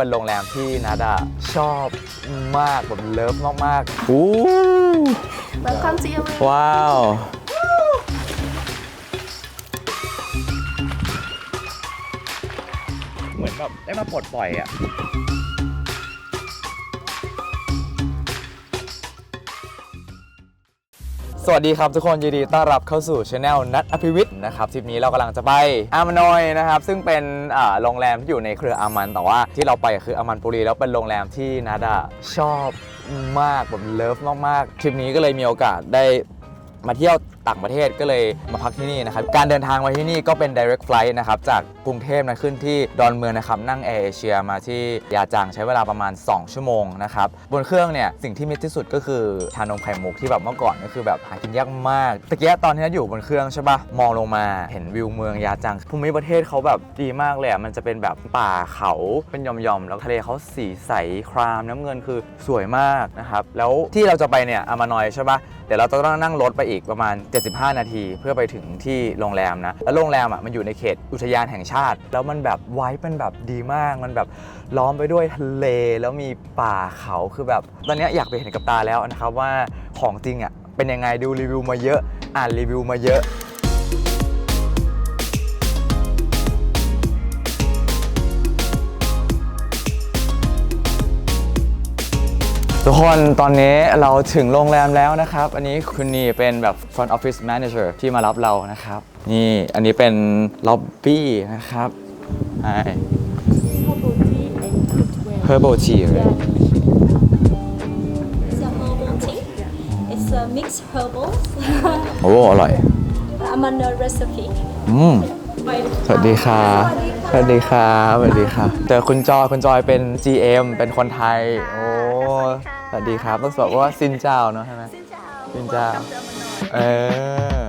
เป็นโรงแรมที่นัดอะชอบมากแบบเลิฟมากๆอู้ Welcome to your room. ว้าว เหมือนแบบได้มาปลดปล่อยอะ สวัสดีครับทุกคนยินดีต้อนรับเข้าสู่ช anel นัดอภิวิทย์นะครับทริปนี้เรากำลังจะไปอามานอยนะครับ ซึ่งเป็นอ่าโรงแรมที่อยู่ในเครืออามัน แต่ว่าที่เราไปคืออามันปุรีแล้วเป็นโรงแรมที่นัดอะชอบมากแบบเลิฟมากๆทริปนี้ก็เลยมีโอกาสได้มาเที่ยว ต่างประเทศก็เลยมาพักที่นี่นะครับ การเดินทางมาที่นี่ก็เป็น direct flight นะครับ จากกรุงเทพนะขึ้นที่ดอนเมืองนะครับ นั่งแอร์เอเชียมาที่ยาจางใช้เวลาประมาณ 2 ชั่วโมงนะครับ บนเครื่องเนี่ย สิ่งที่มิดที่สุดก็คือชานมไข่มุกที่แบบเมื่อก่อนก็คือแบบหากินยากมากตะเกียตอนที่นัอยู่บนเครื่องใช่ปะมองลงมาเห็นวิวเมืองยาจางภูมิประเทศเขาแบบดีมากเลยอะมันจะเป็นแบบป่าเขาเป็นหย่อมๆแล้วทะเลเขาสีใสครามน้ำเงินคือสวยมากนะครับแล้วที่เราจะไปเนี่ยอามานอยใช่ปะเดี๋ยวเราจะต้องนั่งรถไปอีกประมาณ 75 นาที เพื่อไปถึงที่โรงแรมนะ แล้วโรงแรมอะมันอยู่ในเขตอุทยานแห่งชาติ แล้วมันแบบไว้เป็นแบบดีมาก มันแบบล้อมไปด้วยทะเล แล้วมีป่าเขาคือแบบ ตอนนี้อยากไปเห็นกับตาแล้วนะครับว่าของจริงอะเป็นยังไงดูรีวิวมาเยอะ อ่านรีวิวมาเยอะ ทุกคนตอนนี้เราถึงโรงแรมแล้วนะครับ อันนี้คุณนีเป็นแบบ front office manager ที่มารับเรานะครับ นี่อันนี้เป็นล็อบบี้นะครับใช่ Herbal tea and cookware. herbal tea Yeah. right? It's a herbal tea. It's a mixed herbals. โอ้อร่อย I'm on a recipe. อืมสวัสดีค่ะ สวัสดีค่ะ สวัสดีค่ะ เจอคุณจอย คุณจอยเป็น GM เป็นคนไทย โอ้ สวัสดีครับต้องบอกว่าซินเจ้าเนอะใช่ไหมซินเจ้าเออ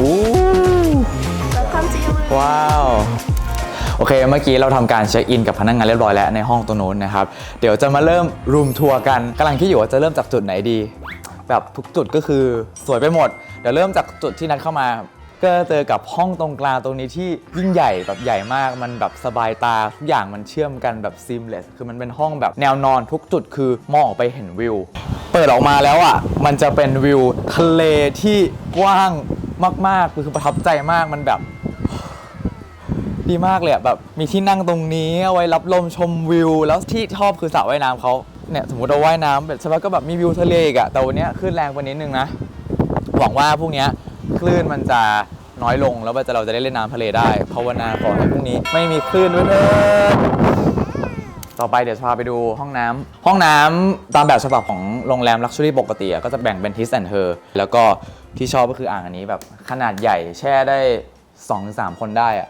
อู้ Welcome to your room. ว้าว โอเค เมื่อกี้เราทำการเช็คอินกับพนักงานเรียบร้อยแล้วในห้องตรงโน้นนะครับ เดี๋ยวจะมาเริ่มรูมทัวร์กันกำลังคิดอยู่ว่าจะเริ่มจากจุดไหนดี แบบทุกจุดก็คือสวยไปหมด เดี๋ยวเริ่มจากจุดที่นัดเข้ามาก็เจอกับห้องตรงกลางตรงนี้ที่ยิ่งใหญ่แบบใหญ่มาก มันแบบสบายตาทุกอย่างมันเชื่อมกันแบบ seamless คือมันเป็นห้องแบบแนวนอนทุกจุดคือมองออกไปเห็นวิว เปิดออกมาแล้วอะมันจะเป็นวิวทะเลที่กว้างมากๆคือประทับใจมากมันแบบ ดีมากเลยอะแบบมีที่นั่งตรงนี้เอาไว้รับลมชมวิว แล้วที่ชอบคือสระว่ายน้ำเขาเนี่ยสมมติเราว่ายน้ำแบบใช่ปะก็แบบมีวิวทะเลอีกอะแต่วันเนี้ยคลื่นแรงกว่านิดนึงนะหวังว่าพรุ่งเนี้ยคลื่นมันจะน้อยลงแล้วว่าจะเราจะได้เล่นน้ำทะเลได้ภาวนาขอให้พรุ่งนี้ไม่มีคลื่นด้วยเถิดต่อไปเดี๋ยวจะพาไปดูห้องน้ำห้องน้ำตามแบบฉบับของโรงแรมลักชัวรี่ปกติอะก็จะแบ่งเป็นทิสแอนเธอแล้วก็ที่ชอบก็คืออ่างอันนี้แบบขนาดใหญ่แช่ได้2-3คนได้อะ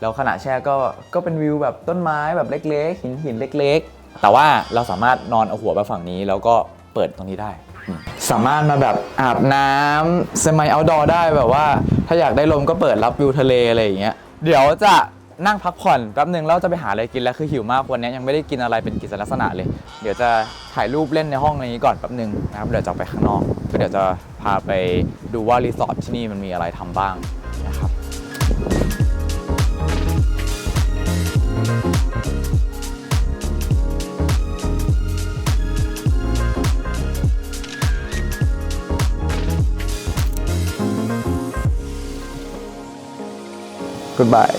แล้วขณะแช่ก็ก็เป็นวิวแบบต้นไม้แบบเล็กๆหินหินเล็ก ๆ แต่ว่าเราสามารถนอนเอาหัวไปฝั่งนี้ แล้วก็เปิดตรงนี้ได้ สามารถมาแบบอาบน้ำ semi outdoor ได้แบบว่า ถ้าอยากได้ลมก็เปิดรับวิวทะเลอะไรอย่างเงี้ยเดี๋ยวจะนั่งพักผ่อนแป๊บหนึ่งแล้วจะไปหาอะไรกินแล้วคือหิวมากวันนี้ยังไม่ได้กินอะไรเป็นกิจลักษณะเลย เดี๋ยวจะถ่ายรูปเล่นในห้องนี้ก่อนแป๊บหนึ่งนะครับเดี๋ยวจะไปข้างนอกก็เดี๋ยวจะพาไปดูว่ารีสอร์ทที่นี่มันมีอะไรทำบ้างนะครับ Goodbye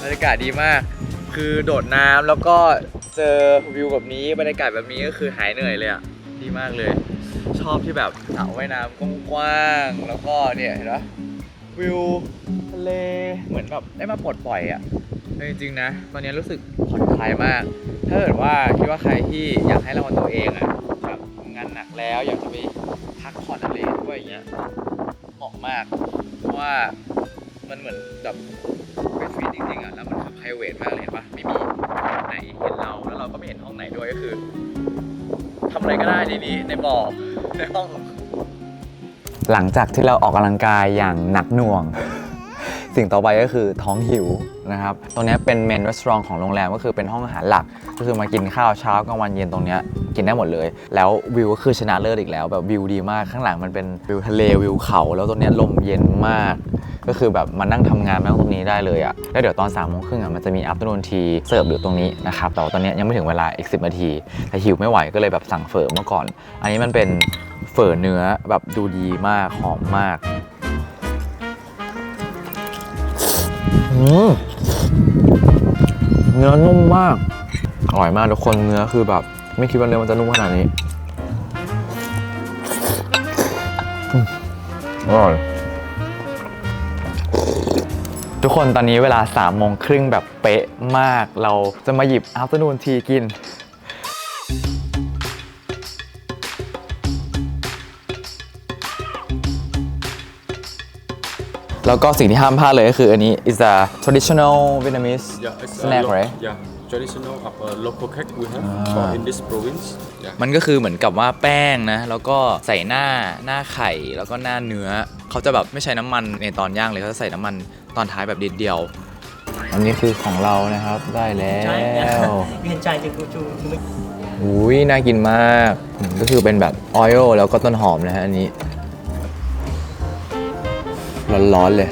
บรรยากาศดีมาก คือโดดน้ำแล้วก็เจอวิวแบบนี้ บรรยากาศแบบนี้ก็คือหายเหนื่อยเลยอะ ดีมากเลย ชอบที่แบบสระว่ายน้ำกว้างๆแล้วก็เนี่ยเห็นปะวิวทะเลเหมือนแบบได้มาปลดปล่อยอะจริงๆนะ ตอนนี้รู้สึกผ่อนคลายมาก ถ้าเกิดว่าคิดว่าใครที่อยากให้รางวัลตัวเองอะแบบทำงานหนักแล้วอยากจะไปพักผ่อนอะไรด้วยอย่างเงี้ยเหมาะมาก เพราะว่ามันเหมือนแบบเป็นฟีดจริงๆอะแล้วมันคือ private มากเลยเห็นปะไม่มีไหนเห็นเราแล้วเราก็ไม่เห็นห้องไหนด้วยก็คือทำอะไรก็ได้ในนี้ในบ่อ ในห้อง หลังจากที่เราออกกำลังกายอย่างหนักหน่วง สิ่งต่อไปก็คือท้องหิวนะครับ ตรงนี้เป็นเมนรีสอร์ทของโรงแรมก็คือเป็นห้องอาหารหลัก ก็คือมากินข้าวเช้ากลางวันเย็นตรงนี้กินได้หมดเลย แล้ววิวก็คือชนะเลิศอีกแล้ว แบบวิวดีมากข้างหลังมันเป็นวิวทะเลวิวเขา แล้วตรงนี้ลมเย็นมาก ก็คือแบบมานั่งทำงานนั่งตรงนี้ได้เลยอะ่ะแล้วเดี๋ยวตอน3ามโมงครึ่งอะมันจะมีอัพ t ต r นทีเสิร์ฟอยู่ตรงนี้นะครับแต่ว่าตอนนี้ยังไม่ถึงเวลาอีก10นาทีแต่หิวไม่ไหวก็เลยแบบสั่งเฝอเมื่อก่อน อันนี้มันเป็นเฝอเนื้อแบบดูดีมากหอมมาก เนื้อนุ่มมาก อร่อยมากทุกคนเนื้อคือแบบ ไม่คิดว่าเนื้อมันจะนุ่มขนาดนี้อร่อยทุกคนตอนนี้เวลา3ามโมงครึ่งแบบเป๊ะมาก เราจะมาหยิบ afternoon tea กิน แล้วก็สิ่งที่ห้ามพลาดเลยก็คืออันนี้ is a traditional Vietnamese Yeah, it's snack a lo- right Yeah, traditional of a local cake we have for in this province. Yeah. มันก็คือเหมือนกับว่าแป้งนะ แล้วก็ใส่หน้าหน้าไข่แล้วก็หน้าเนื้อ เขาจะแบบไม่ใช้น้ำมันในตอนย่างเลย เขาจะใส่น้ำมันตอนท้ายแบบนิดเดียว อันนี้คือของเรานะครับได้แล้ว you can try to go to to make อุ้ยน่ากินมากอืมก็คือเป็นแบบออยล์แล้วก็ต้นหอมนะฮะอันนี้ ร้อนๆเลย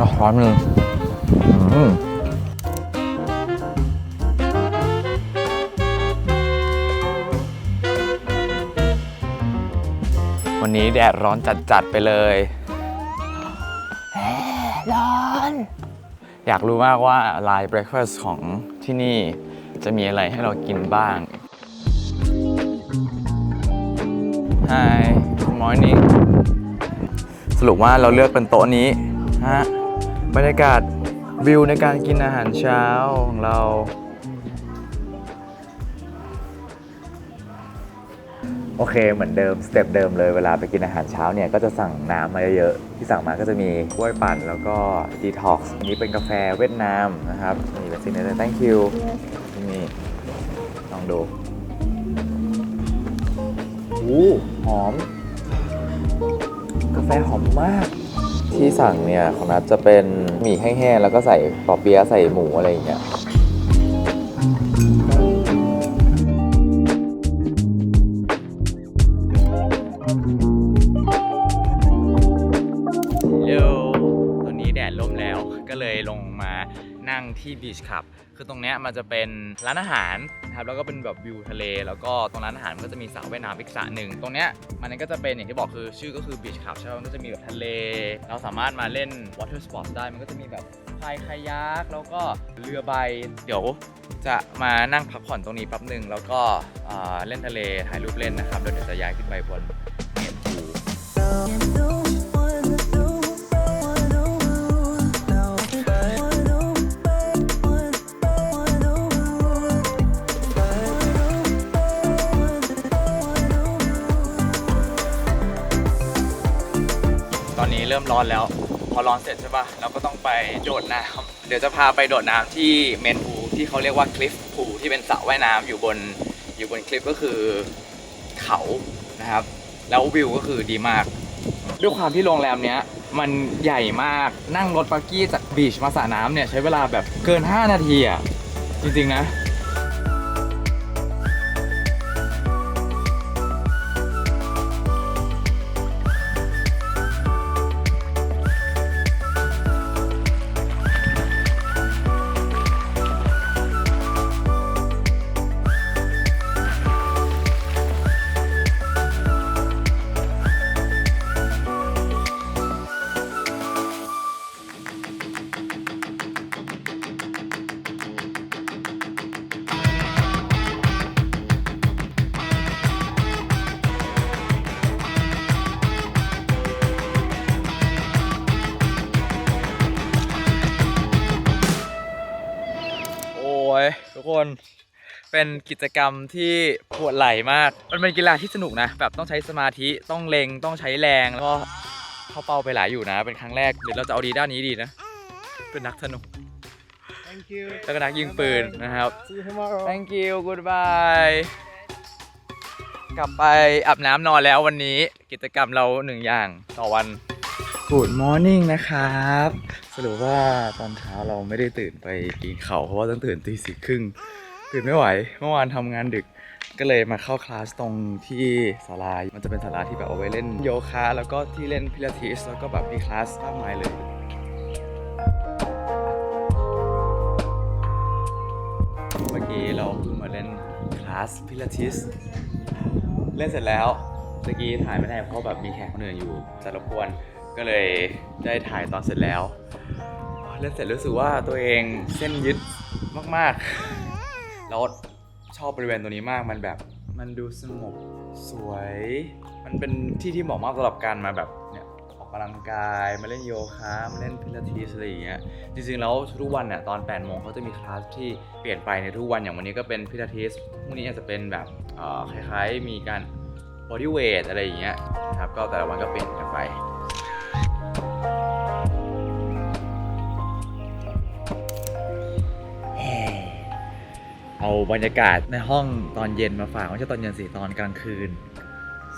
อ๋อร้อนมืออืมวันนี้แดดร้อนจัดๆไปเลยร้อน อยากรู้มากว่าไลน์เบรคฟาสต์ของที่นี่จะมีอะไรให้เรากินบ้าง Hi Good morning ส รุปว่าเราเลือกเป็นโต๊ะนี้ฮะบรรยากาศวิวในการกินอาหารเช้าของเรา โอเคเหมือนเดิมสเต็ปเดิมเลยเวลาไปกินอาหารเช้าเนี่ยก็จะสั่งน้ำมาเยอะๆที่สั่งมาก็จะมีกล้วยปั่นแล้วก็ดีท็อกซ์อันนี้เป็นกาแฟเวียดนามนะครับนี่เป็นซิงเกิล thank you นี่ลองดูอู้หอม กาแฟหอมมาก ที่สั่งเนี่ยของนัดจะเป็นหมี่แห้งๆแล้วก็ใส่ปอเปี๊ยะใส่หมูอะไรอย่างเงี้ยเร็วตอนนี้แดดล่มแล้วก็เลยลงมา นั่งที่บีชคลับ คือตรงเนี้ยมันจะเป็นร้านอาหารนะครับแล้วก็เป็นแบบวิวทะเล แล้วก็ตรงร้านอาหารมันก็จะมีสระว่ายน้ำอีกสระหนึ่งตรงเนี้ยมันก็จะเป็นอย่างที่บอกคือชื่อก็คือบีชคลับใช่ไหมมันก็จะมีแบบทะเล เราสามารถมาเล่นวอเตอร์สปอร์ตได้มันก็จะมีแบบพายคายักแล้วก็เรือใบเดี๋ยวจะมานั่งพักผ่อนตรงนี้แป๊บหนึ่งแล้วก็เล่นทะเลถ่ายรูปเล่นนะครับแล้วเดี๋ยวจะย้ายขึ้นไปบน ริ่มร้อนแล้ว พอร้อนเสร็จใช่ปะ่ะเราก็ต้องไปโดดน้ำเดี๋ยวจะพาไปโดดน้ำที่เมนพูที่เขาเรียกว่าคลิฟพูที่เป็นสระว่ายน้ำอยู่บนอยู่บนคลิฟก็คือเขานะครับ แล้ววิวก็คือดีมาก ด้วยความที่โรงแรมเนี้ยมันใหญ่มากนั่งรถบักกี้จากบีชมาสระน้ำเนี่ยใช้เวลาแบบเกิน 5 นาทีอะจริงๆนะ ยทุกคนเป็นกิจกรรมที่ปวดไหล่มาก มันเป็นกีฬาที่สนุกนะ แบบต้องใช้สมาธิต้องเล็งต้องใช้แรงแล้วก็เข้าเป้าไปหลายอยู่นะ เป็นครั้งแรกหรือเราจะเอาดีด้านนี้ดีนะ เป็นนักสนุก Thank you แล้วก็นักยิงปืนนะครับ See you tomorrow Thank you goodbye กลับไปอาบน้ำนอนแล้ววันนี้ กิจกรรมเราหนึ่งอย่างต่อวัน Good morning นะครับสรุปว่าตอนเช้าเราไม่ได้ตื่นไปปีนเขาเพราะว่าต้องตื่นตีสี่ครึ่งตื่นไม่ไหว เมื่อวานทำงานดึกก็เลยมาเข้าคลาสตรงที่ศาลา มันจะเป็นศาลาที่แบบเอาไว้เล่นโยคะ แล้วก็ที่เล่นพิลาทิส แล้วก็แบบมีคลาสมากมายเลยเมื่อกี้เราเพิ่งมาเล่นคลาสพิลาทิส เล่นเสร็จแล้วเมื่อกี้ถ่ายไม่ได้เพราะแบบมีแขกคนอื่นอยู่จะรบกวน ก็เลยได้ถ่ายตอนเสร็จแล้วเล่นเสร็จรู้สึกว่าตัวเองเส้นยึดมากๆแล้วชอบบริเวณตัวนี้มากมันแบบมันดูสงบสวย มันเป็นที่ที่เหมาะมากสำหรับการมาแบบเนี่ยออกกำลังกายมาเล่นโยคะมาเล่นพิลาทิสอะไรอย่างเงี้ยจริงๆแล้วทุกวันเนี่ยตอน8โมงเขาจะมีคลาสที่เปลี่ยนไปในทุกวันอย่างวันนี้ก็เป็นพิลาทิสพรุ่งนี้อาจจะเป็นแบบเออคล้ายๆมีการบอดี้เวทอะไรอย่างเงี้ยนะครับก็แต่ละวันก็เปลี่ยนกันไป เอาบรรยากาศในห้องตอนเย็นมาฝากไม่ใช่ตอนเย็นสิตอนกลางคืน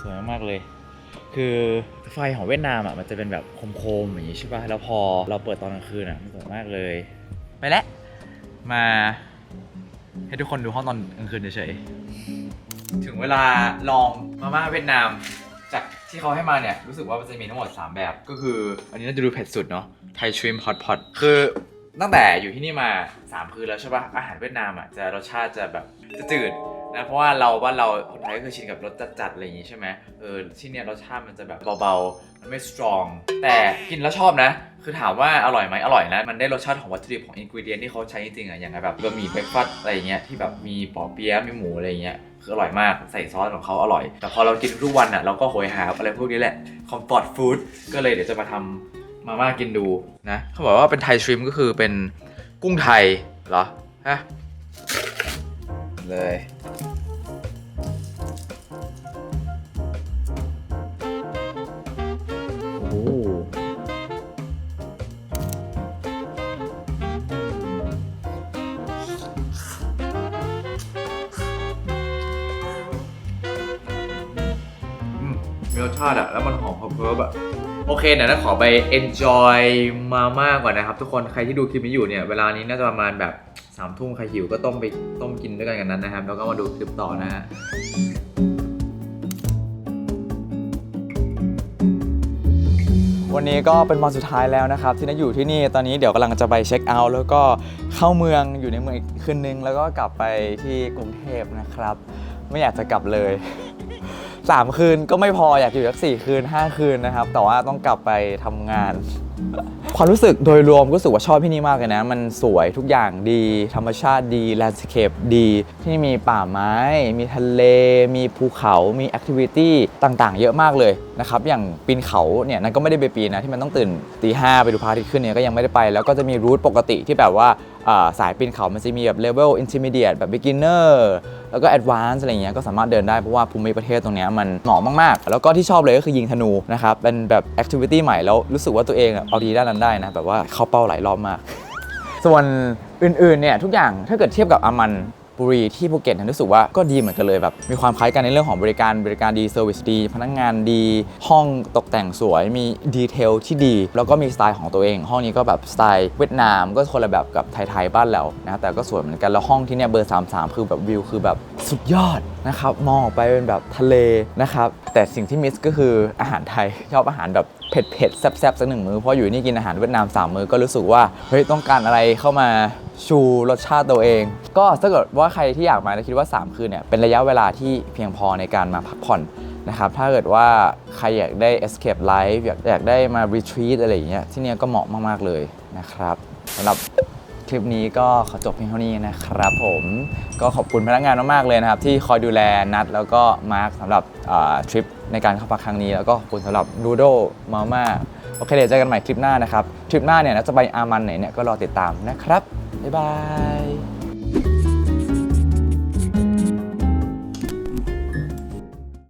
สวยมากๆเลย คือไฟของเวียดนามอะมันจะเป็นแบบโคมๆอย่างนี้ใช่ป่ะแล้วพอเราเปิดตอนกลางคืนอะมันสวยมากเลย ไปแล้วมาให้ทุกคนดูห้องตอนกลางคืนเฉยๆถึงเวลาลองมาม่าเวียดนาม จากที่เขาให้มาเนี่ยรู้สึกว่ามันจะมีทั้งหมด 3 แบบ ก็คือ อันนี้น่าจะดูเผ็ดสุดเนาะไทยช r ริมฮอตพอตคือ ตั้งแต่อยู่ที่นี่มา 3 คืนแล้วใช่ปะอาหารเวียดนามอะจะรสชาติจะแบบจะจืดนะเพราะว่าเราบ้านเราคนไทยก็คือชินกับรสจัดๆอะไรอย่างงี้ใช่ไหมเออที่เนี่ยรสชาติมันจะแบบเบาๆมันไม่สตรอง แต่กินแล้วชอบนะ คือถามว่าอร่อยไหมอร่อยนะ มันได้รสชาติของวัตถุดิบของอินกิวเดียนที่เขาใช้จริงๆอะอย่างแบบบะหมี่เบรกฟาสต์อะไรอย่างเงี้ยที่แบบมีปอเปี๊ยะมีหมูอะไรอย่างเงี้ยคืออร่อยมากใส่ซอสของเขาอร่อย แต่พอเรากินทุกวันอะเราก็โหยหาอะไรพวกนี้แหละคอมฟอร์ตฟู้ดก็เลยเดี๋ยวจะมาทำ มาม่ากินดูนะเขาบอกว่าเป็นไทยชริมก็คือเป็นกุ้งไทยเหรอฮะเลยโอ้โหมีรสชาติอะแล้วมันหอมเพิ่มอะ โอเคเดี๋ยวนะขอไป enjoy มาม่าก่อนนะครับทุกคนใครที่ดูคลิปนี้อยู่เนี่ยเวลานี้น่าจะประมาณแบบสามทุ่มใครหิวก็ต้มไปต้มกินด้วยกันกันนั้นนะครับ แล้วก็มาดูคลิปต่อนะฮะวันนี้ก็เป็นวันสุดท้ายแล้วนะครับ ที่นัทอยู่ที่นี่ตอนนี้เดี๋ยวกำลังจะไปเช็คเอาท์แล้วก็เข้าเมืองอยู่ในเมืองอีกคืนนึง แล้วก็กลับไปที่กรุงเทพนะครับ ไม่อยากจะกลับเลย สามคืนก็ไม่พออยากอยู่สักสี่คืนห้าคืนนะครับ แต่ว่าต้องกลับไปทำงาน ความรู้สึกโดยรวมก็รู้สึกว่าชอบที่นี่มากเลยนะ มันสวยทุกอย่างดี ธรรมชาติดี แลนด์สเคปดี ที่นี่มีป่าไม้ มีทะเล มีภูเขา มีแอคทิวิตี้ต่างๆ เยอะมากเลยนะครับ อย่างปีนเขาเนี่ยนั่นก็ไม่ได้ไปปีนนะ ที่มันต้องตื่นตีห้าไปดูพระอาทิตย์ขึ้นเนี่ยก็ยังไม่ได้ไป แล้วก็จะมีรูทปกติที่แบบว่า สายปีนเขามันจะมีแบบเลเวล intermediate แบบ beginner แล้วก็ advance อะไรเงี้ยก็สามารถเดินได้ เพราะว่าภูมิประเทศตรงเนี้ยมันเหมาะมากๆ แล้วก็ที่ชอบเลยก็คือยิงธนูนะครับ เป็นแบบ activity ใหม่แล้วรู้สึกว่าตัวเองเอาดีด้านนั้นได้นะ แบบว่าเข้าเป้าหลายรอบมาก ส่วนอื่นๆเนี่ยทุกอย่างถ้าเกิดเทียบกับอามัน บุรีที่ภูเก็ตเนยรู้สึกว่าก็ดีเหมือนกันเลยแบบมีความคล้ายกันในเรื่องของบริการบริการดีเซอร์วิสดี พนักงานดี ห้องตกแต่งสวยมีดีเทลที่ดี แล้วก็มีสไตล์ของตัวเอง ห้องนี้ก็แบบสไตล์เวียดนามก็คนละแบบกับไทยๆบ้านเรานะแต่ก็สวยเหมือนกันแล้วห้องที่เนี่ยเบอร์ 33 คือแบบวิวคือแบบสุดยอดนะครับมองออกไปเป็นแบบทะเลนะครับแต่สิ่งที่มิสก็คืออาหารไทยชอบอาหารแบบเผ็ดเผ็ดๆแซ่บๆสักหนึ่งมือเพราะอยู่นี่กินอาหารเวียดนามสามมือก็รู้สึกว่าเฮ้ยต้องการอะไรเข้ามาชูรสชาติตัวเอง ก็ถ้าเกิดว่าใครที่อยากมาแล้วคิดว่า 3 คืนเนี่ยเป็นระยะเวลาที่เพียงพอในการมาพักผ่อนนะครับถ้าเกิดว่าใครอยากได้ escape life อยากอยากได้มา retreat อะไรอย่างเงี้ยที่เนี่ยก็เหมาะมาก ๆ เลยนะครับสำหรับคลิปนี้ก็ขอจบเพียงเท่านี้นะครับผมก็ขอบคุณพนักงานมาก ๆ เลยนะครับ ที่คอยดูแลนัดแล้วก็มาร์คสำหรับทริป ในการเข้าพักครั้งนี้ แล้วก็ขอบคุณสำหรับดูโดมาม่าโอเคเดี๋ยวเจอกันใหม่คลิปหน้านะครับ คลิปหน้าเนี่ยน่าจะไปอามันไหนเนี่ยก็รอติดตามนะครับ บ๊ายบาย